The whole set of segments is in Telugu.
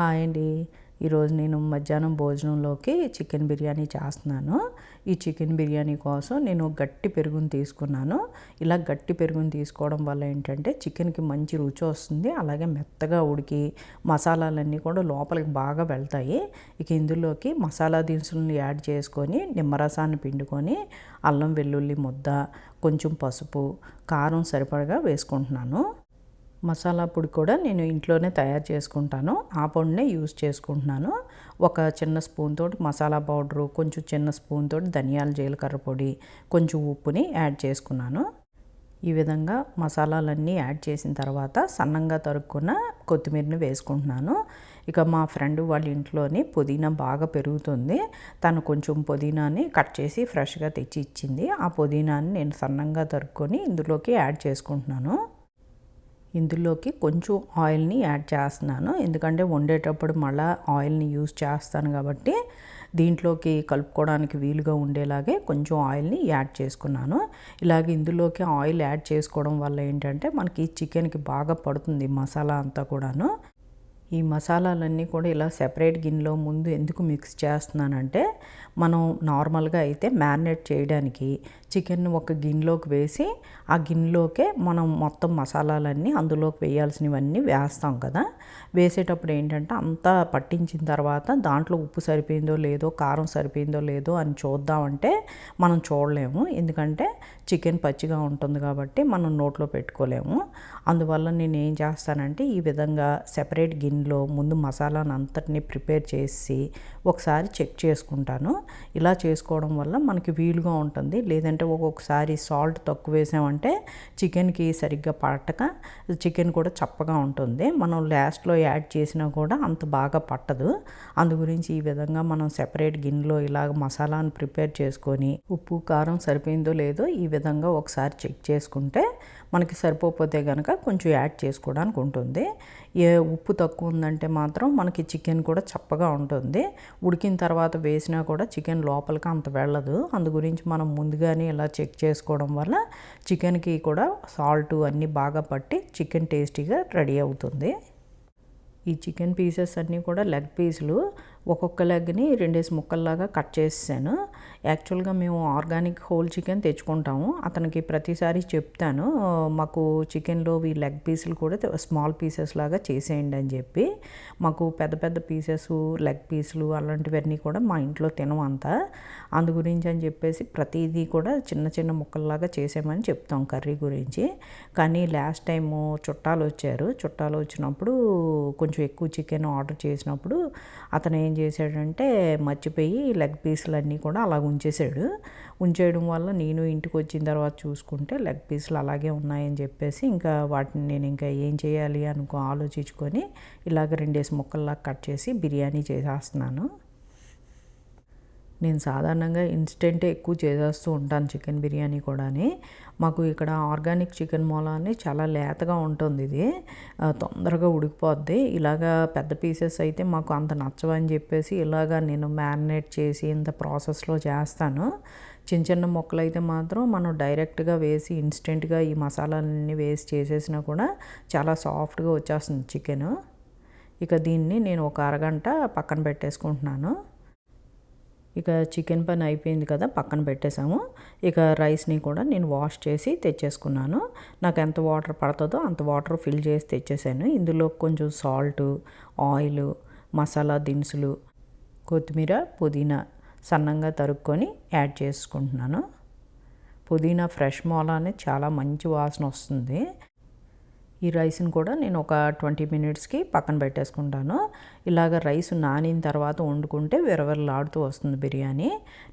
హాయ్ అండి. ఈరోజు నేను మధ్యాహ్నం భోజనంలోకి చికెన్ బిర్యానీ చేస్తున్నాను. ఈ చికెన్ బిర్యానీ కోసం నేను గట్టి పెరుగును తీసుకున్నాను. ఇలా గట్టి పెరుగును తీసుకోవడం వల్ల ఏంటంటే చికెన్కి మంచి రుచి వస్తుంది. అలాగే మెత్తగా ఉడికి మసాలాలన్నీ కూడా లోపలికి బాగా వెళ్తాయి. ఇక ఇందులోకి మసాలా దినుసులను యాడ్ చేసుకొని నిమ్మరసాన్ని పిండుకొని అల్లం వెల్లుల్లి ముద్ద కొంచెం పసుపు కారం సరిపడగా వేసుకుంటున్నాను. మసాలా పొడి కూడా నేను ఇంట్లోనే తయారు చేసుకుంటాను. ఆ పొడినే యూజ్ చేసుకుంటున్నాను. ఒక చిన్న స్పూన్ తోటి మసాలా పౌడరు కొంచెం చిన్న స్పూన్ తోటి ధనియాల జీలకర్ర పొడి కొంచెం ఉప్పుని యాడ్ చేసుకున్నాను. ఈ విధంగా మసాలాలన్నీ యాడ్ చేసిన తర్వాత సన్నంగా తరుక్కున్న కొత్తిమీరని వేసుకుంటున్నాను. ఇక మా ఫ్రెండ్ వాళ్ళ ఇంట్లోని పుదీనా బాగా పెరుగుతుంది. తను కొంచెం పుదీనాని కట్ చేసి ఫ్రెష్గా తెచ్చి ఇచ్చింది. ఆ పుదీనాని నేను సన్నంగా తరుక్కొని ఇందులోకి యాడ్ చేసుకుంటున్నాను. ఇందులోకి కొంచెం ఆయిల్ని యాడ్ చేస్తున్నాను. ఎందుకంటే వండేటప్పుడు మళ్ళీ ఆయిల్ని యూజ్ చేస్తాను కాబట్టి దీంట్లోకి కలుపుకోవడానికి వీలుగా ఉండేలాగే కొంచెం ఆయిల్ని యాడ్ చేసుకున్నాను. ఇలాగ ఇందులోకి ఆయిల్ యాడ్ చేసుకోవడం వల్ల ఏంటంటే మనకి చికెన్కి బాగా పడుతుంది మసాలా అంతా కూడాను. ఈ మసాలాలన్నీ కూడా ఇలా సెపరేట్ గిన్నెలో ముందు ఎందుకు మిక్స్ చేస్తున్నానంటే మనం నార్మల్గా అయితే మ్యారినేట్ చేయడానికి చికెన్ ఒక గిన్నెలోకి వేసి ఆ గిన్నెలోకే మనం మొత్తం మసాలాలన్నీ అందులోకి వేయాల్సినవన్నీ వేస్తాం కదా. వేసేటప్పుడు ఏంటంటే అంతా పట్టించిన తర్వాత దాంట్లో ఉప్పు సరిపోయిందో లేదో కారం సరిపోయిందో లేదో అని చూద్దామంటే మనం చూడలేము. ఎందుకంటే చికెన్ పచ్చిగా ఉంటుంది కాబట్టి మనం నోట్లో పెట్టుకోలేము. అందువల్ల నేను ఏం చేస్తానంటే ఈ విధంగా సెపరేట్ గిన్నె గిన్నెలో ముందు మసాలాను అంతటిని ప్రిపేర్ చేసి ఒకసారి చెక్ చేసుకుంటాను. ఇలా చేసుకోవడం వల్ల మనకి వీలుగా ఉంటుంది. లేదంటే ఒక్కొక్కసారి సాల్ట్ తక్కువ వేసామంటే చికెన్కి సరిగ్గా పట్టక చికెన్ కూడా చప్పగా ఉంటుంది. మనం లాస్ట్లో యాడ్ చేసినా కూడా అంత బాగా పట్టదు. అందు గురించి ఈ విధంగా మనం సెపరేట్ గిన్నెలో ఇలాగ మసాలాను ప్రిపేర్ చేసుకొని ఉప్పు కారం సరిపోయిందో లేదో ఈ విధంగా ఒకసారి చెక్ చేసుకుంటే మనకి సరిపోతే కనుక కొంచెం యాడ్ చేసుకోవడానికి ఉంటుంది. ఏ ఉప్పు తక్కువ ఉందంటే మాత్రం మనకి చికెన్ కూడా చప్పగా ఉంటుంది. ఉడికిన తర్వాత వేసినా కూడా చికెన్ లోపలికి అంత వెళ్ళదు. అందు గురించి మనం ముందుగానే ఇలా చెక్ చేసుకోవడం వల్ల చికెన్కి కూడా సాల్ట్ అన్నీ బాగా పట్టి చికెన్ టేస్టీగా రెడీ అవుతుంది. ఈ చికెన్ పీసెస్ అన్నీ కూడా లెగ్ పీసులు ఒక్కొక్క లెగ్ని రెండేసి ముక్కల్లాగా కట్ చేసాను యాక్చువల్గా మేము ఆర్గానిక్ హోల్ చికెన్ తెచ్చుకుంటాము. అతనికి ప్రతిసారి చెప్తాను మాకు చికెన్లో ఈ లెగ్ పీసులు కూడా స్మాల్ పీసెస్ లాగా చేసేయండి అని చెప్పి. మాకు పెద్ద పెద్ద పీసెస్ లెగ్ పీసులు అలాంటివన్నీ కూడా మా ఇంట్లో తినం అంతా. అందు గురించి అని చెప్పేసి ప్రతిదీ కూడా చిన్న చిన్న ముక్కల్లాగా చేసామని చెప్తాం కర్రీ గురించి. కానీ లాస్ట్ టైము చుట్టాలు వచ్చారు. చుట్టాలు వచ్చినప్పుడు కొంచెం ఎక్కువ చికెన్ ఆర్డర్ చేసినప్పుడు అతను ఏం చేశాడంటే మర్చిపోయి లెగ్ పీసులు అన్నీ కూడా అలా ఉంచేసాడు ఉంచేయడం వల్ల నేను ఇంటికి వచ్చిన తర్వాత చూసుకుంటే లెగ్ పీసులు అలాగే ఉన్నాయని చెప్పేసి ఇంకా వాటిని నేను ఇంకా ఏం చేయాలి అనుకో ఆలోచించుకొని ఇలాగ రెండేసి ముక్కల్లా కట్ చేసి బిర్యానీ చేసేస్తున్నాను. నేను సాధారణంగా ఇన్స్టెంటే ఎక్కువ చేసేస్తూ ఉంటాను చికెన్ బిర్యానీ కూడాని. మాకు ఇక్కడ ఆర్గానిక్ చికెన్ మూలాన్ని చాలా లేతగా ఉంటుంది ఇది. తొందరగా ఉడికిపోద్ది. ఇలాగా పెద్ద పీసెస్ అయితే మాకు అంత నచ్చవని చెప్పేసి ఇలాగా నేను మ్యారినేట్ చేసి ఇంత ప్రాసెస్లో చేస్తాను. చిన్న చిన్న మొక్కలు అయితే మాత్రం మనం డైరెక్ట్గా వేసి ఇన్స్టెంట్గా ఈ మసాలాలన్నీ వేసి చేసేసినా కూడా చాలా సాఫ్ట్గా వచ్చేస్తుంది చికెన్. ఇక దీన్ని నేను ఒక అరగంట పక్కన పెట్టేసుకుంటున్నాను. ఇక చికెన్ పని అయిపోయింది కదా పక్కన పెట్టేసాము ఇక రైస్ని కూడా నేను వాష్ చేసి తెచ్చేసుకున్నాను. నాకు ఎంత వాటర్ పడుతుందో అంత వాటర్ ఫిల్ చేసి తెచ్చేసాను. ఇందులో కొంచెం సాల్ట్ ఆయిల్ మసాలా దినుసులు కొత్తిమీర పుదీనా సన్నంగా తరుక్కొని యాడ్ చేసుకుంటున్నాను. పుదీనా ఫ్రెష్ మోలానే చాలా మంచి వాసన వస్తుంది. ఈ రైస్ని కూడా నేను ఒక ట్వంటీ మినిట్స్కి పక్కన పెట్టేసుకుంటాను. ఇలాగ రైస్ నానిన తర్వాత వండుకుంటే విరవిరలాడుతూ వస్తుంది బిర్యానీ.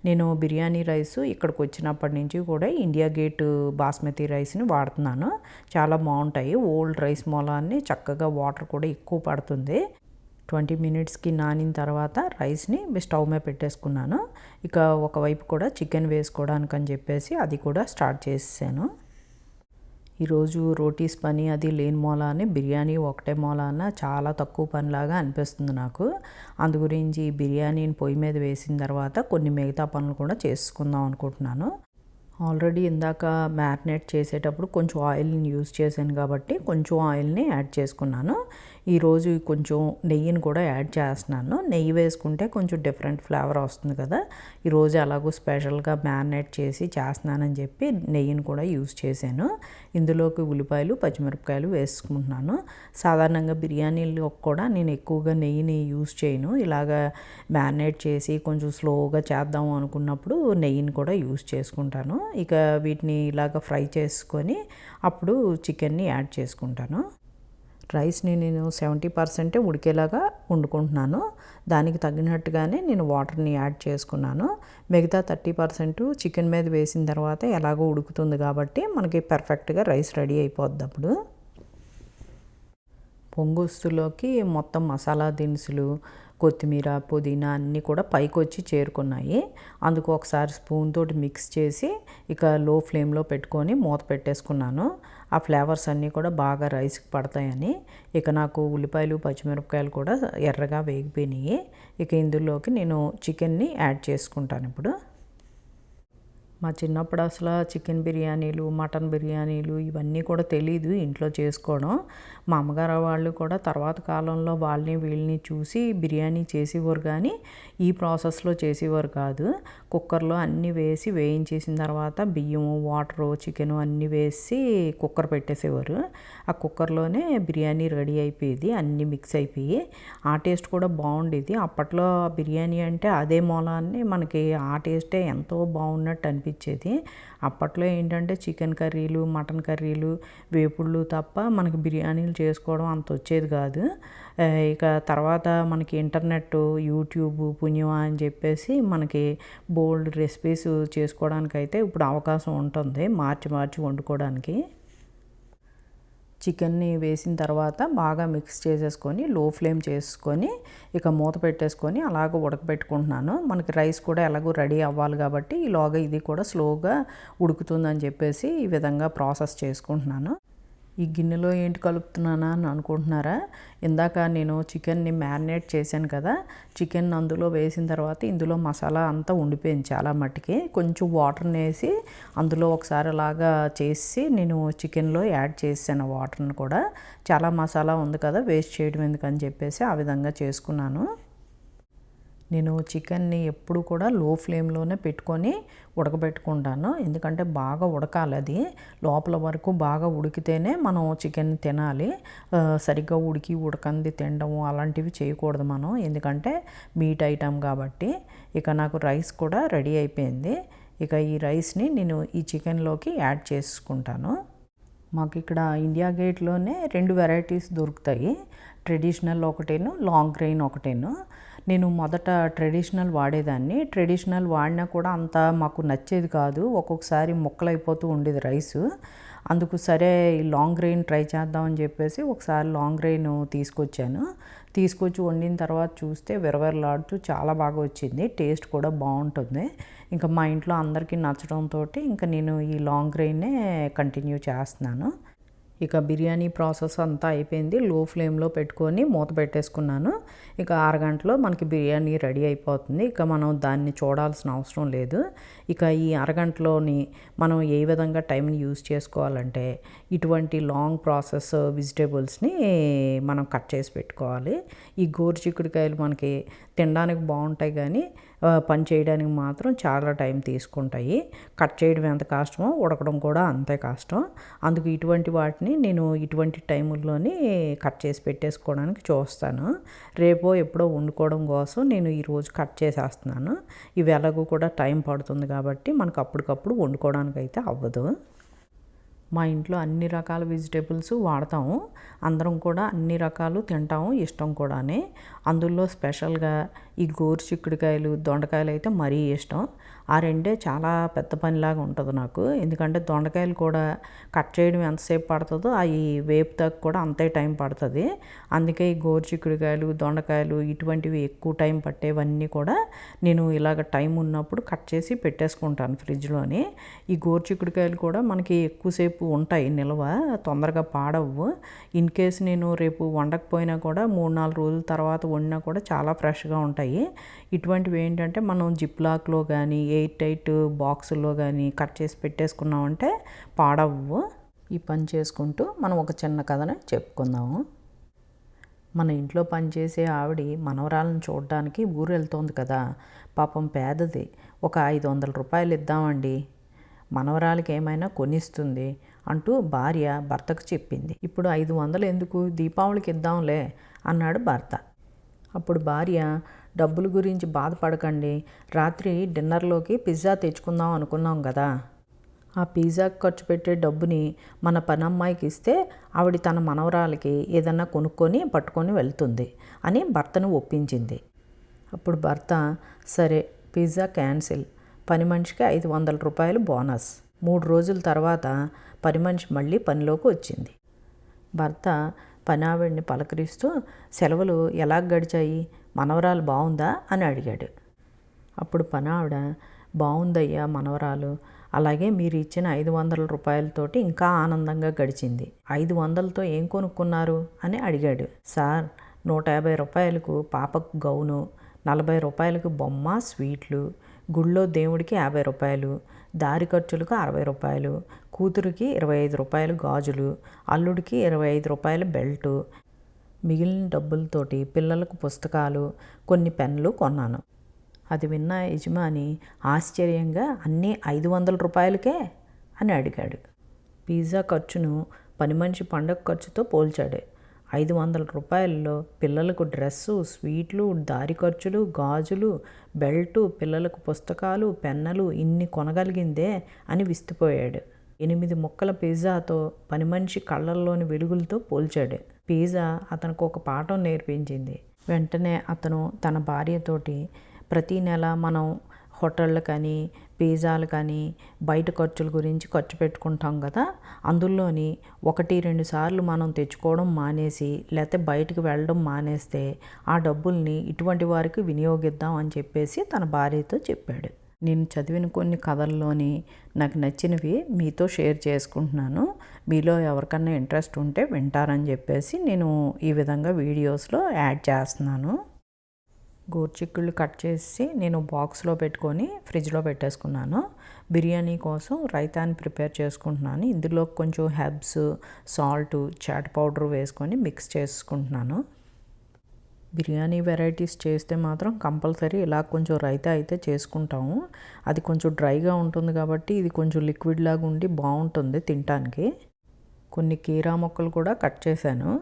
నేను బిర్యానీ రైస్ ఇక్కడికి వచ్చినప్పటి నుంచి కూడా ఇండియా గేట్ బాస్మతి రైస్ని వాడుతున్నాను. చాలా బాగుంటాయి. ఓల్డ్ రైస్ మూలాన్ని చక్కగా వాటర్ కూడా ఎక్కువ పడుతుంది. ట్వంటీ మినిట్స్కి నానిన తర్వాత రైస్ని స్టవ్ మీద పెట్టేసుకున్నాను. ఇక ఒకవైపు కూడా చికెన్ వేసుకోవడానికి అని చెప్పేసి అది కూడా స్టార్ట్ చేసేసాను. ఈరోజు రోటీస్ పని అది లేని మూలానే బిర్యానీ ఒకటే మూలాన చాలా తక్కువ పనిలాగా అనిపిస్తుంది నాకు. అందు గురించి బిర్యానీని పొయ్యి మీద వేసిన తర్వాత కొన్ని మిగతా పనులు కూడా చేసుకుందాం అనుకుంటున్నాను. ఆల్రెడీ ఇందాక మ్యారినేట్ చేసేటప్పుడు కొంచెం ఆయిల్ని యూజ్ చేశాను కాబట్టి కొంచెం ఆయిల్ని యాడ్ చేసుకున్నాను. ఈరోజు కొంచెం నెయ్యిని కూడా యాడ్ చేస్తున్నాను. నెయ్యి వేసుకుంటే కొంచెం డిఫరెంట్ ఫ్లేవర్ వస్తుంది కదా. ఈరోజు అలాగూ స్పెషల్గా మ్యారినేట్ చేసి చేస్తున్నానని చెప్పి నెయ్యిని కూడా యూజ్ చేశాను. ఇందులోకి ఉల్లిపాయలు పచ్చిమిరపకాయలు వేసుకుంటున్నాను. సాధారణంగా బిర్యానీలో కూడా నేను ఎక్కువగా నెయ్యిని యూజ్ చేయను. ఇలాగా మ్యారినేట్ చేసి కొంచెం స్లోగా చేద్దాం అనుకున్నప్పుడు నెయ్యిని కూడా యూజ్ చేసుకుంటాను. ఇక వీటిని ఇలాగ ఫ్రై చేసుకొని అప్పుడు చికెన్ని యాడ్ చేసుకుంటాను. రైస్ని నేను సెవెంటీ పర్సెంటే ఉడికేలాగా వండుకుంటున్నాను. దానికి తగినట్టుగానే నేను వాటర్ని యాడ్ చేసుకున్నాను. మిగతా థర్టీ పర్సెంట్ చికెన్ మీద వేసిన తర్వాత ఎలాగో ఉడుకుతుంది కాబట్టి మనకి పర్ఫెక్ట్గా రైస్ రెడీ అయిపోద్ది అప్పుడు. పొంగుస్తులోకి మొత్తం మసాలా దినుసులు కొత్తిమీర పుదీనా అన్నీ కూడా పైకి వచ్చి చేరుకున్నాయి. అందుకు ఒకసారి స్పూన్ తోటి మిక్స్ చేసి ఇక లో ఫ్లేమ్లో పెట్టుకొని మూత పెట్టేసుకున్నాను. ఆ ఫ్లేవర్స్ అన్నీ కూడా బాగా రైస్కి పడతాయని. ఇక నాకు ఉల్లిపాయలు పచ్చిమిరపకాయలు కూడా ఎర్రగా వేగిపోయినాయి. ఇక ఇందులోకి నేను చికెన్ని యాడ్ చేసుకుంటాను ఇప్పుడు. మా చిన్నప్పుడు అసలు చికెన్ బిర్యానీలు మటన్ బిర్యానీలు ఇవన్నీ కూడా తెలియదు ఇంట్లో చేసుకోవడం. మా అమ్మగారు వాళ్ళు కూడా తర్వాత కాలంలో వాళ్ళని వీళ్ళని చూసి బిర్యానీ చేసేవారు కానీ ఈ ప్రాసెస్లో చేసేవారు కాదు. కుక్కర్లో అన్నీ వేసి వేయించేసిన తర్వాత బియ్యము వాటరు చికెను అన్నీ వేసి కుక్కర్ పెట్టేసేవారు. ఆ కుక్కర్లోనే బిర్యానీ రెడీ అయిపోయేది అన్నీ మిక్స్ అయిపోయి. ఆ టేస్ట్ కూడా బాగుండేది. అప్పట్లో బిర్యానీ అంటే అదే మూలాన్ని మనకి ఆ టేస్టే ఎంతో బాగున్నట్టు అనిపించేది అప్పట్లో ఏంటంటే చికెన్ కర్రీలు మటన్ కర్రీలు వేపుళ్ళు తప్ప మనకి బిర్యానీలు చేసుకోవడం అంత వచ్చేది కాదు. ఇక తర్వాత మనకి ఇంటర్నెట్ యూట్యూబ్ పుణ్యమా అని చెప్పేసి మనకి బోల్డ్ రెసిపీస్ చేసుకోవడానికైతే ఇప్పుడు అవకాశం ఉంటుంది మార్చి మార్చి వండుకోవడానికి. చికెన్ని వేసిన తర్వాత బాగా మిక్స్ చేసేసుకొని లో ఫ్లేమ్ చేసుకొని ఇక మూత పెట్టేసుకొని అలాగ ఉడకబెట్టుకుంటున్నాను. మనకి రైస్ కూడా ఎలాగో రెడీ అవ్వాలి కాబట్టి ఈలోగా ఇది కూడా స్లోగా ఉడుకుతుందని చెప్పేసి ఈ విధంగా ప్రాసెస్ చేసుకుంటున్నాను. ఈ గిన్నెలో ఏంటి కలుపుతున్నానా అని అనుకుంటున్నారా? ఇందాక నేను చికెన్ని మ్యారినేట్ చేశాను కదా చికెన్ అందులో వేసిన తర్వాత ఇందులో మసాలా అంతా ఉండిపోయింది చాలా మట్టుకి. కొంచెం వాటర్ని వేసి అందులో ఒకసారి అలాగా చేసి నేను చికెన్లో యాడ్ చేశాను వాటర్ని కూడా. చాలా మసాలా ఉంది కదా వేస్ట్ చేయడం ఎందుకని చెప్పేసి ఆ విధంగా చేసుకున్నాను. నేను చికెన్ని ఎప్పుడు కూడా లో ఫ్లేమ్లోనే పెట్టుకొని ఉడకబెట్టుకుంటాను. ఎందుకంటే బాగా ఉడకాలి అది. లోపల వరకు బాగా ఉడికితేనే మనం చికెన్ తినాలి. సరిగ్గా ఉడికి ఉడకంది తినడం అలాంటివి చేయకూడదు మనం. ఎందుకంటే మీట్ ఐటమ్ కాబట్టి. ఇక నాకు రైస్ కూడా రెడీ అయిపోయింది. ఇక ఈ రైస్ని నేను ఈ చికెన్లోకి యాడ్ చేసుకుంటాను. మాకు ఇక్కడ ఇండియా గేట్లోనే రెండు వెరైటీస్ దొరుకుతాయి. ట్రెడిషనల్ ఒకటేను లాంగ్ గ్రెయిన్ ఒకటేను. నేను మొదట ట్రెడిషనల్ వాడేదాన్ని. ట్రెడిషనల్ వాడినా కూడా అంత మాకు నచ్చేది కాదు. ఒక్కొక్కసారి ముక్కలైపోతూ ఉండేది రైస్. అందుకు సరే ఈ లాంగ్ గ్రెయిన్ ట్రై చేద్దామని చెప్పేసి ఒకసారి లాంగ్ గ్రెయిన్ తీసుకొచ్చాను. తీసుకొచ్చి వండిన తర్వాత చూస్తే విరవిరలాడుతూ చాలా బాగా వచ్చింది. టేస్ట్ కూడా బాగుంటుంది. ఇంకా మా ఇంట్లో అందరికీ నచ్చడంతో ఇంకా నేను ఈ లాంగ్ గ్రెయిన్నే కంటిన్యూ చేస్తున్నాను. ఇక బిర్యానీ ప్రాసెస్ అంతా అయిపోయింది. లో ఫ్లేమ్లో పెట్టుకొని మూత పెట్టేసుకున్నాను. ఇక అరగంటలో మనకి బిర్యానీ రెడీ అయిపోతుంది. ఇక మనం దాన్ని చూడాల్సిన అవసరం లేదు. ఇక ఈ అరగంటలోని మనం ఏ విధంగా టైంని యూజ్ చేసుకోవాలంటే ఇటువంటి లాంగ్ ప్రాసెస్ వెజిటేబుల్స్ని మనం కట్ చేసి పెట్టుకోవాలి. ఈ గోరు చిక్కుడుకాయలు మనకి తినడానికి బాగుంటాయి కానీ పని చేయడానికి మాత్రం చాలా టైం తీసుకుంటాయి. కట్ చేయడం ఎంత కష్టమో ఉడకడం కూడా అంతే కష్టం. అందుకు ఇటువంటి వాటిని నేను ఇటువంటి టైముల్లోనే కట్ చేసి పెట్టేసుకోవడానికి చూస్తాను. రేపో ఎప్పుడో వండుకోవడం కోసం నేను ఈరోజు కట్ చేసేస్తున్నాను. ఇవి ఎలాగో కూడా టైం పడుతుంది కాబట్టి మనకు అప్పటికప్పుడు వండుకోవడానికి అయితే అవ్వదు. మా ఇంట్లో అన్ని రకాల వెజిటేబుల్స్ వాడతాము. అందరం కూడా అన్ని రకాలు తింటాము ఇష్టం కూడానే. అందులో స్పెషల్గా ఈ గోరు చిక్కుడుకాయలు దొండకాయలు అయితే మరీ ఇష్టం. ఆ రెండే చాలా పెద్ద పనిలాగా ఉంటుంది నాకు. ఎందుకంటే దొండకాయలు కూడా కట్ చేయడం ఎంతసేపు పడుతుందో అవి వేపుతాకు కూడా అంతే టైం పడుతుంది. అందుకే ఈ గోరు చిక్కుడుకాయలు దొండకాయలు ఇటువంటివి ఎక్కువ టైం పట్టేవన్నీ కూడా నేను ఇలాగ టైం ఉన్నప్పుడు కట్ చేసి పెట్టేసుకుంటాను ఫ్రిడ్జ్లోని. ఈ గోరు చిక్కుడుకాయలు కూడా మనకి ఎక్కువసేపు ఉంటాయి నిల్వ తొందరగా పాడవు ఇన్ కేస్ నేను రేపు వండకపోయినా కూడా మూడు నాలుగు రోజుల తర్వాత వండినా కూడా చాలా ఫ్రెష్గా ఉంటాయి. ఉంటాయి ఇటువంటివి ఏంటంటే మనం జిప్ లాక్లో కానీ ఎయిట్ టైట్ బాక్సుల్లో కానీ కట్ చేసి పెట్టేసుకున్నామంటే పాడవు ఈ పని చేసుకుంటూ మనం ఒక చిన్న కథని చెప్పుకుందాము. మన ఇంట్లో పనిచేసే ఆవిడ మనవరాలను చూడడానికి ఊరు వెళ్తోంది కదా. పాపం పేదది. ఒక ఐదు వందల రూపాయలు ఇద్దామండి. మనవరాలకి ఏమైనా కొనిస్తుంది అంటూ భార్య భర్తకు చెప్పింది. ఇప్పుడు ఐదు వందలు ఎందుకు? దీపావళికి ఇద్దాంలే అన్నాడు భర్త. అప్పుడు భార్య డబ్బుల గురించి బాధపడకండి. రాత్రి డిన్నర్లోకి పిజ్జా తెచ్చుకుందాం అనుకున్నాం కదా. ఆ పిజ్జాకి ఖర్చు పెట్టే డబ్బుని మన పనమ్మాయికి ఇస్తే ఆవిడ తన మనవరాలకి ఏదన్నా కొనుక్కొని పట్టుకొని వెళ్తుంది అని భర్తను ఒప్పించింది. అప్పుడు భర్త సరే పిజ్జా క్యాన్సిల్. పని మనిషికి ఐదు వందల రూపాయలు బోనస్. మూడు రోజుల తర్వాత పని మనిషి మళ్ళీ పనిలోకి వచ్చింది. భర్త పనావిడిని పలకరిస్తూ సెలవులు ఎలా గడిచాయి? మనవరాలు బాగుందా అని అడిగాడు. అప్పుడు పనావిడ బాగుందయ్యా మనవరాలు. అలాగే మీరు ఇచ్చిన ఐదు వందల రూపాయలతోటి ఇంకా ఆనందంగా గడిచింది. ఐదు వందలతో ఏం కొనుక్కున్నారు? అని అడిగాడు. సార్ నూట యాభై రూపాయలకు పాపకు గౌను నలభై రూపాయలకు బొమ్మ స్వీట్లు గుళ్ళో దేవుడికి యాభై రూపాయలు దారి ఖర్చులకు అరవై రూపాయలు కూతురికి ఇరవై ఐదు రూపాయలు గాజులు అల్లుడికి ఇరవై ఐదు రూపాయల బెల్టు మిగిలిన డబ్బులతోటి పిల్లలకు పుస్తకాలు కొన్ని పెన్నులు కొన్నాను. అది విన్న యజమాని ఆశ్చర్యంగా అన్నీ ఐదు వందల రూపాయలకే? అని అడిగాడు. పిజ్జా ఖర్చును పని మనిషి పండగ ఖర్చుతో పోల్చాడు. ఐదు వందల రూపాయల్లో పిల్లలకు డ్రెస్సు స్వీట్లు దారి ఖర్చులు గాజులు బెల్టు పిల్లలకు పుస్తకాలు పెన్నలు ఇన్ని కొనగలిగిందే అని విస్తుపోయాడు. ఎనిమిది ముక్కల పిజ్జాతో పని మనిషి కళ్ళల్లోని వెలుగులతో పోల్చాడు. పిజ్జా అతనికి ఒక పాఠం నేర్పించింది. వెంటనే అతను తన భార్యతోటి ప్రతీ నెల మనం హోటళ్ళు కానీ పిజ్జాలు కానీ బయట ఖర్చుల గురించి ఖర్చు పెట్టుకుంటాం కదా. అందులోని ఒకటి రెండు సార్లు మనం తెచ్చుకోవడం మానేసి లేకపోతే బయటకు వెళ్ళడం మానేస్తే ఆ డబ్బుల్ని ఇటువంటి వారికి వినియోగిద్దాం అని చెప్పేసి తన భార్యతో చెప్పాడు. నేను చదివిన కొన్ని కథల్లోని నాకు నచ్చినవి మీతో షేర్ చేసుకుంటున్నాను. మీలో ఎవరికన్నా ఇంట్రెస్ట్ ఉంటే వింటారని చెప్పేసి నేను ఈ విధంగా వీడియోస్లో యాడ్ చేస్తున్నాను. గోర్చిక్కుళ్ళు కట్ చేసి నేను బాక్స్లో పెట్టుకొని ఫ్రిడ్జ్లో పెట్టేసుకున్నాను. బిర్యానీ కోసం రైతాన్ని ప్రిపేర్ చేసుకుంటున్నాను. ఇందులో కొంచెం హెబ్స్ సాల్ట్ చాట్ పౌడర్ వేసుకొని మిక్స్ చేసుకుంటున్నాను. బిర్యానీ వెరైటీస్ చేస్తే మాత్రం కంపల్సరీ ఇలా కొంచెం రైతా అయితే చేసుకుంటాము. అది కొంచెం డ్రైగా ఉంటుంది కాబట్టి ఇది కొంచెం లిక్విడ్ లాగా ఉండి బాగుంటుంది తినటానికి. కొన్ని కీరా మొక్కలు కూడా కట్ చేశాను.